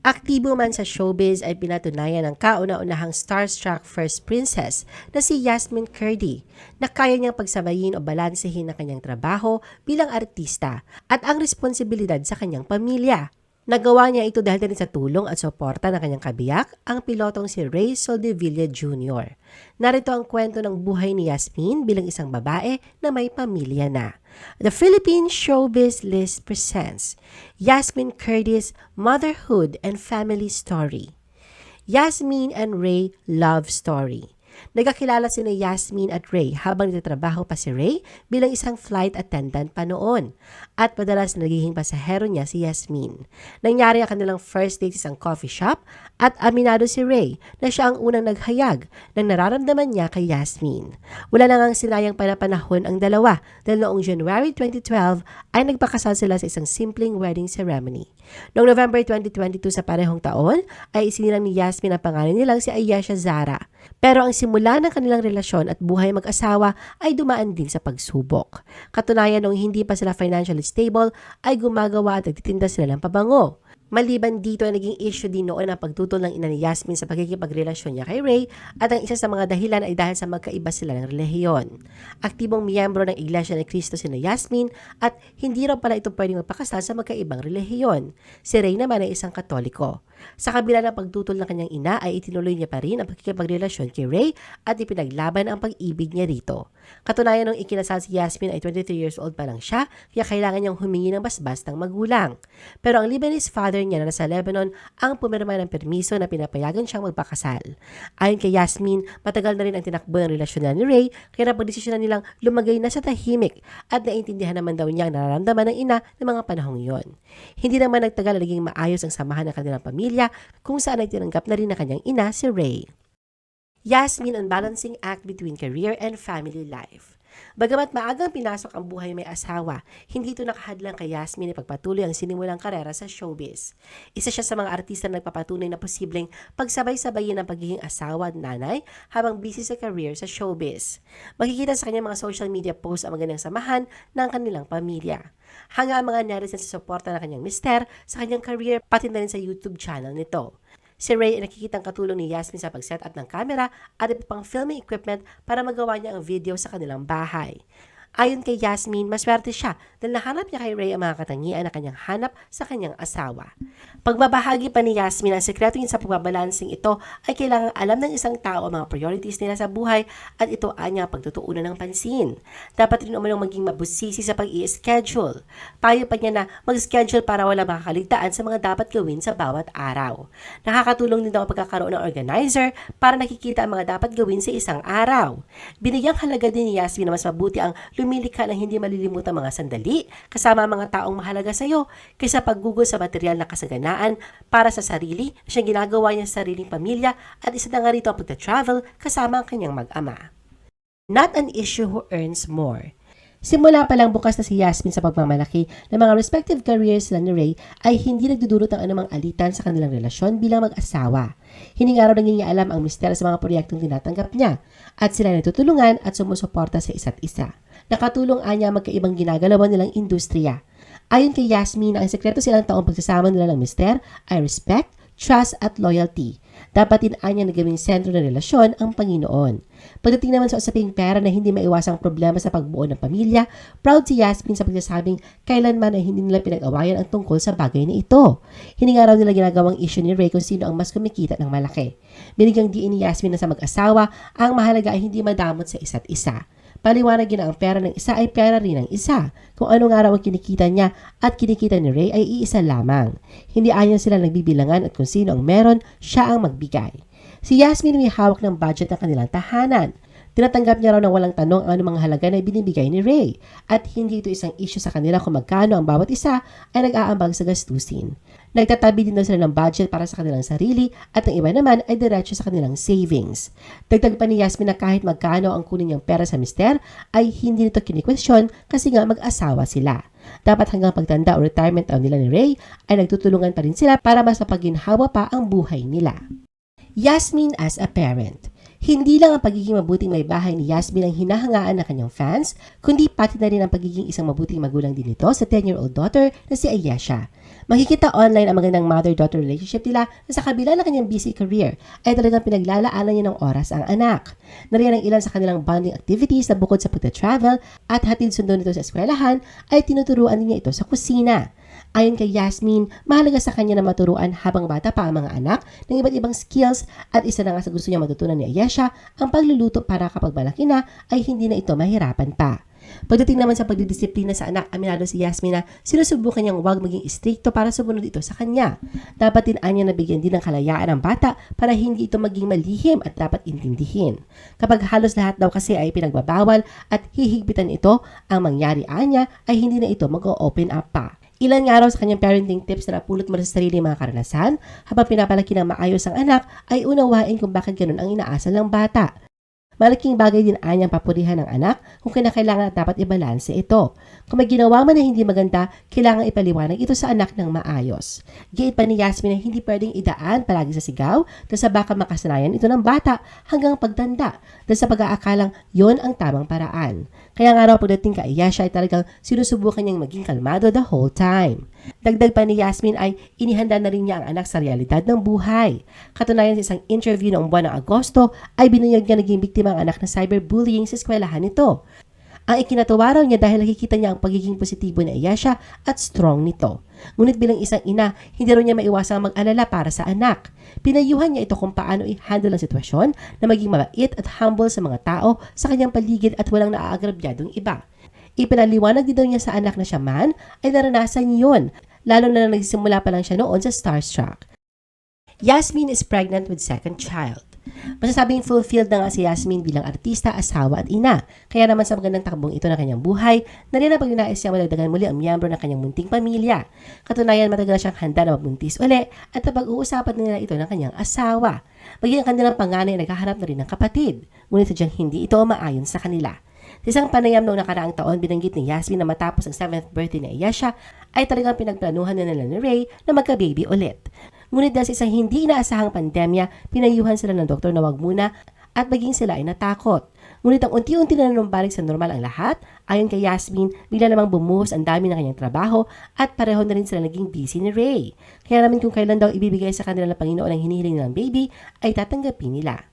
Aktibo man sa showbiz ay pinatunayan ng kauna-unahang starstruck first princess na si Yasmin Curdy na kaya niyang pagsabayin o balansehin ang kanyang trabaho bilang artista at ang responsibilidad sa kanyang pamilya. Nagawa niya ito dahil din sa tulong at suporta ng kanyang kabiyak, ang pilotong si Ray Soldevilla Jr. Narito ang kwento ng buhay ni Yasmin bilang isang babae na may pamilya na. The Philippine Showbiz List presents Yasmin Curtis Motherhood and Family Story. Yasmin and Ray Love Story. Nagkakilala sina Yasmin at Ray habang nagtatrabaho pa si Ray bilang isang flight attendant pa noon. At madalas nagiging pasahero niya si Yasmin. Nangyari ang kanilang first date sa isang coffee shop at aminado si Ray na siya ang unang naghayag ng nararamdaman niya kay Yasmin. Wala na ngang sinayang panapanahon ang dalawa dahil noong January 2012 ay nagpakasal sila sa isang simpleng wedding ceremony. Noong November 2022 sa parehong taon ay isinilang ni Yasmin ang pangalan nilang si Ayesha Zara. Pero ang simula ng kanilang relasyon at buhay mag-asawa ay dumaan din sa pagsubok. Katunayan noong hindi pa sila financially stable ay gumagawa at nagtitinda sila ng pabango. Maliban dito ay naging issue din noon ang pagtutol ng ina ni Yasmin sa pagkikipagrelasyon niya kay Ray at ang isa sa mga dahilan ay dahil sa magkaiba sila ng relihiyon. Aktibong miyembro ng Iglesia ni Cristo si Yasmin at hindi raw pala ito pwedeng magpakasal sa magkaibang relihiyon. Si Ray naman ay isang katoliko. Sa kabila ng pagtutol ng kanyang ina ay itinuloy niya pa rin ang pagkikipagrelasyon kay Ray at ipinaglaban ang pag-ibig niya rito. Katunayan nung ikinasal si Yasmin ay 23 years old pa lang siya kaya kailangan niyang humingi ng basbas ng magulang. Pero ang Lebanese father niya na nasa Lebanon ang pumirma ng permiso na pinapayagan siyang magpakasal. Ayon kay Yasmin, matagal na rin ang tinakbo ng relasyon nila ni Ray kaya napagdesisyon na nilang lumagay na sa tahimik at naintindihan naman daw niya ang nararamdaman ng ina ng mga panahong iyon. Hindi naman nagtagal na naging maayos ang samahan ng kanilang pamilya kung saan ay tinanggap na rin ng kanyang ina si Ray. Yasmin on balancing act between career and family life. Bagamat maagang pinasok ang buhay may asawa, hindi ito nakahadlang kay Yasmin na pagpatuloy ang sinimulang karera sa showbiz. Isa siya sa mga artista na nagpapatunay na posibleng pagsabay-sabayin ang pagiging asawa at nanay habang busy sa career sa showbiz. Makikita sa kanyang mga social media posts ang magandang samahan ng kanilang pamilya. Hanga ang mga netizens sa suporta ng kanyang mister sa kanyang career pati na rin sa YouTube channel nito. Si Ray ay nakikitang katulong ni Yasmin sa pag-set up ng camera at iba pang filming equipment para magawa niya ang video sa kanilang bahay. Ayon kay Yasmin, maswerte siya dahil nahanap niya kay Ray ang mga katangian na kanyang hanap sa kanyang asawa. Pagbabahagi pa ni Yasmin ang sekreto niya sa pagbabalansing ito ay kailangang alam ng isang tao ang mga priorities nila sa buhay at ito anya pagtutuunan ng pansin. Dapat rin umanong maging mabusisi sa pag-i-schedule. Payo pa niya na mag-schedule para wala makakaligtaan sa mga dapat gawin sa bawat araw. Nakakatulong din daw ang pagkakaroon ng organizer para nakikita ang mga dapat gawin sa isang araw. Binigyang halaga din ni Yasmin na mas mabuti ang lumilikha ng hindi malilimutan mga sandali kasama ang mga taong mahalaga sa iyo kaysa paggugol sa material na kasaganaan para sa sarili na siyang ginagawa niya sa sariling pamilya at isa na nga rito ang pagta-travel kasama ang kanyang mag-ama. Not an issue who earns more. Simula pa lang bukas na si Yasmin sa pagmamalaki ng mga respective careers nila ni Ray ay hindi nagdudulot ng anumang alitan sa kanilang relasyon bilang mag-asawa. Hindi nga raw naging alam ang mister sa mga proyektong tinatanggap niya at sila natutulungan at sumusuporta sa isa't isa. Nakatulong anya magkaibang ginagalawan nilang industriya. Ayon kay Yasmin, ang sekreto silang taong pagsasama nila ng mister ay respect, trust at loyalty. Dapat din anya na gawing sentro ng relasyon ang Panginoon. Pagdating naman sa usaping pera na hindi maiwasang problema sa pagbuo ng pamilya, proud si Yasmin sa pagsasabing kailanman ay hindi nila pinag-awayan ang tungkol sa bagay na ito. Hindi nga raw nila ginagawang issue ni Ray kung sino ang mas kumikita ng malaki. Binigyang diin ni Yasmin na sa mag-asawa, ang mahalaga ay hindi madamot sa isa't isa. Paliwanag na ang pera ng isa ay pera rin ng isa. Kung ano nga raw ang kinikita niya at kinikita ni Ray ay iisa lamang. Hindi ayon sila nagbibilangan at kung sino ang meron, siya ang magbigay. Si Yasmin may hawak ng budget ng kanilang tahanan. Tinatanggap niya raw na walang tanong ang anumang halaga na binibigay ni Ray at hindi ito isang issue sa kanila kung magkano ang bawat isa ay nag-aambag sa gastusin. Nagtatabi din daw sila ng budget para sa kanilang sarili at ang iba naman ay diretso sa kanilang savings. Dagdag pa ni Yasmin na kahit magkano ang kunin niyang pera sa mister ay hindi nito kinikwestiyon kasi nga mag-asawa sila. Dapat hanggang pagtanda o retirement taon nila ni Ray ay nagtutulungan pa rin sila para mas mapaginhawa pa ang buhay nila. Yasmin as a parent. Hindi lang ang pagiging mabuting may bahay ni Yasmin ang hinahangaan ng kanyang fans, kundi pati na rin ang pagiging isang mabuting magulang din ito sa 10-year-old daughter na si Ayesha. Makikita online ang magandang mother-daughter relationship nila na sa kabila ng kanyang busy career ay talagang pinaglalaanan niya ng oras ang anak. Nariyan ang ilan sa kanilang bonding activities na bukod sa pagta-travel at hatid sundo nito sa eskwelahan ay tinuturuan niya ito sa kusina. Ayon kay Yasmin, mahalaga sa kanya na maturuan habang bata pa ang mga anak ng iba't ibang skills at isa na nga sa gusto niya matutunan ni Ayesha ang pagluluto para kapag malaki na ay hindi na ito mahirapan pa. Pagdating naman sa pagdidisiplina sa anak, aminado si Yasmin na sinusubukan niyang huwag maging istrikto para sumunod ito sa kanya. Dapat din anya na bigyan din ng kalayaan ang bata para hindi ito maging malihim at dapat intindihin. Kapag halos lahat daw kasi ay pinagbabawal at hihigpitan ito, ang mangyari anya ay hindi na ito mag-open up pa. Ilan nga raw sa kanyang parenting tips na napulot mo sa sarili mga karanasan habang pinapalaki ng maayos ang anak ay unawain kung bakit ganun ang inaasal ng bata. Malaking bagay din anyang papurihan ng anak kung kinakailangan at dapat ibalanse ito. Kung may ginawa man na hindi maganda, kailangan ipaliwanag ito sa anak ng maayos. Gate pa ni Yasmin na hindi pwedeng idaan palagi sa sigaw dahil sa baka makasanayan ito ng bata hanggang pagtanda dahil sa pag-aakalang yon ang tamang paraan. Kaya nga raw pagdating kay Ayesha ay talagang sinusubukan niyang maging kalmado the whole time. Dagdag pa ni Yasmin ay inihanda na rin niya ang anak sa realidad ng buhay. Katunayan sa isang interview noong buwan ng Agosto ay binunyag niya naging biktima ang anak na cyberbullying sa eskwelahan nito. Ang ikinatuwa raw niya dahil nakikita niya ang pagiging positibo ni Ayesha at strong nito. Ngunit bilang isang ina, hindi rin niya maiwasang mag-alala para sa anak. Pinayuhan niya ito kung paano i-handle ang sitwasyon na maging mabait at humble sa mga tao sa kanyang paligid at walang naaagrabyadong iba. Ipinaliwanag din daw niya sa anak na siya man ay naranasan yun, lalo na nagsimula pa lang siya noon sa Starstruck. Yasmin is pregnant with second child. Masasabing fulfilled na nga si Yasmin bilang artista, asawa at ina. Kaya naman sa magandang takbong ito ng kanyang buhay, na rin ang pagnanais niya madagdagan muli ang miyembro ng kanyang munting pamilya. Katunayan matagal siyang handa na magbuntis uli at napag-uusapan nila ito ng kanyang asawa. Maging ang kanilang panganay ay naghahanap na rin ng kapatid. Ngunit sadyang hindi ito maayon sa kanila. Sa isang panayam noong nakaraang taon, binanggit ni Yasmin na matapos ang 7th birthday ni Ayesha, ay talagang pinagplanuhan na nila ni Ray na magka-baby ulit. Ngunit dahil sa isang hindi inaasahang pandemya, pinayuhan sila ng doktor na wag muna at maging sila ay natakot. Ngunit ang unti-unti na nanumbalik sa normal ang lahat, ayon kay Yasmin, bigla namang bumuhos ang dami ng kanyang trabaho at pareho na rin sila naging busy ni Ray. Kaya namin kung kailan daw ibibigay sa kanila ng Panginoon ang hinihiling nilang baby, ay tatanggapin nila.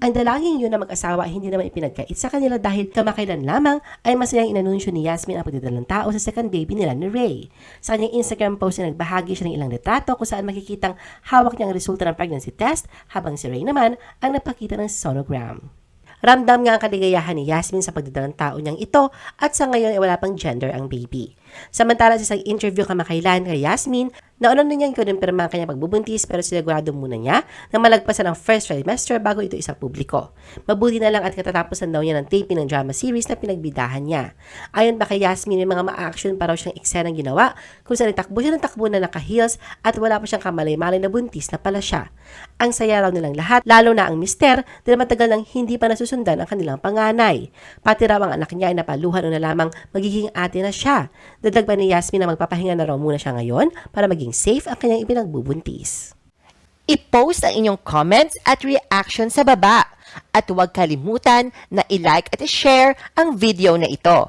Ang dalangin yun na mag-asawa hindi naman ipinagkait sa kanila dahil kamakailan lamang ay masayang inanunsyo ni Yasmin ang pagdadalang tao sa second baby nila ni Ray. Sa kanyang Instagram post na nagbahagi siya ng ilang retrato kung saan makikitang hawak niya ang resulta ng pregnancy test habang si Ray naman ang nagpakita ng sonogram. Ramdam nga ang kaligayahan ni Yasmin sa pagdadalang tao niyang ito at sa ngayon ay wala pang gender ang baby. Samantala sa isang interview kamakailan kay Yasmin, nauna na niyang kinumpirma ang kanyang pagbubuntis pero sinigurado muna niya na malagpasan ang first trimester bago ito isang publiko. Mabuti na lang at katatapusan daw niya ng taping ng drama series na pinagbidahan niya. Ayon pa kay Yasmin, may mga ma-action pa raw siyang eksenang ginawa kung saan takbo siya ng takbo na naka-heels at wala pa siyang kamalay-malay na buntis na pala siya. Ang saya raw nilang lahat, lalo na ang mister dahil matagal nang hindi pa nasusundan ang kanilang panganay. Pati raw ang anak niya ay napaluhan o na lamang magiging ate na siya. Dadag pa ni Yasmin na magpapahinga na raw muna siya ngayon para maging safe ang kanyang ipinagbubuntis. I-post ang inyong comments at reaction sa baba. At huwag kalimutan na i-like at i-share ang video na ito.